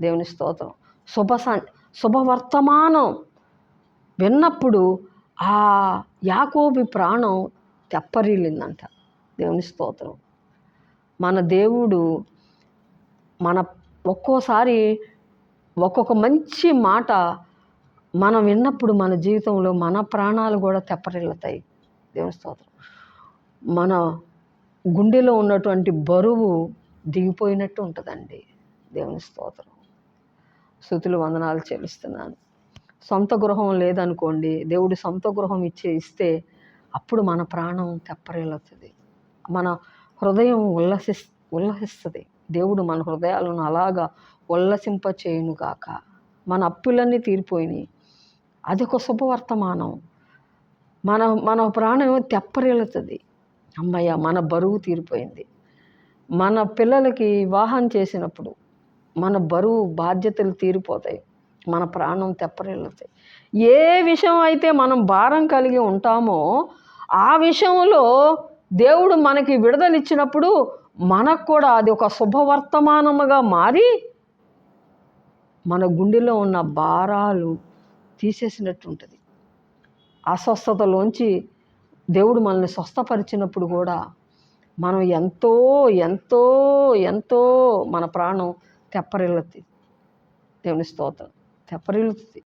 దేవుని స్తోత్రం. శుభ శుభవర్తమానం విన్నప్పుడు ఆ యాకోబి ప్రాణం తెప్పరిల్లిందంట దేవుని స్తోత్రం. మన దేవుడు మన ఒక్కోసారి ఒక్కొక్క మంచి మాట మనం విన్నప్పుడు మన జీవితంలో మన ప్రాణాలు కూడా తెప్పరిల్లుతాయి దేవుని స్తోత్రం. మన గుండెలో ఉన్నటువంటి బరువు దిగిపోయినట్టు ఉంటుందండి దేవుని స్తోత్రం. స్థుతులు వందనాలు చెల్లిస్తున్నాను. సొంత గృహం లేదనుకోండి దేవుడు సొంత గృహం ఇచ్చే ఇస్తే అప్పుడు మన ప్రాణం తెప్పరేలుతుంది మన హృదయం ఉల్లసిస్ ఉల్లసిస్తుంది. దేవుడు మన హృదయాలను అలాగా ఉల్లసింప చేయునుగాక మన అప్పులన్నీ తీరిపోయినాయి. అది ఒక శుభవర్తమానం. మన మన ప్రాణం తెప్పరేలుతుంది అమ్మయ్య మన బరువు తీరిపోయింది. మన పిల్లలకి వివాహం చేసినప్పుడు మన బరువు బాధ్యతలు తీరిపోతాయి. మన ప్రాణం తెప్పరిల్లుతాయి. ఏ విషయం అయితే మనం భారం కలిగి ఉంటామో ఆ విషయంలో దేవుడు మనకి విడుదలిచ్చినప్పుడు మనకు కూడా అది ఒక శుభవర్తమానముగా మారి మన గుండెలో ఉన్న భారాలు తీసేసినట్టు ఉంటుంది అస్వస్థతలోంచి దేవుడు మనల్ని స్వస్థపరిచినప్పుడు కూడా మనం ఎంతో ఎంతో ఎంతో మన ప్రాణం తెప్పరిల్లుతుంది దేవుని స్తోత్రం తెప్పరిల్లుతుంది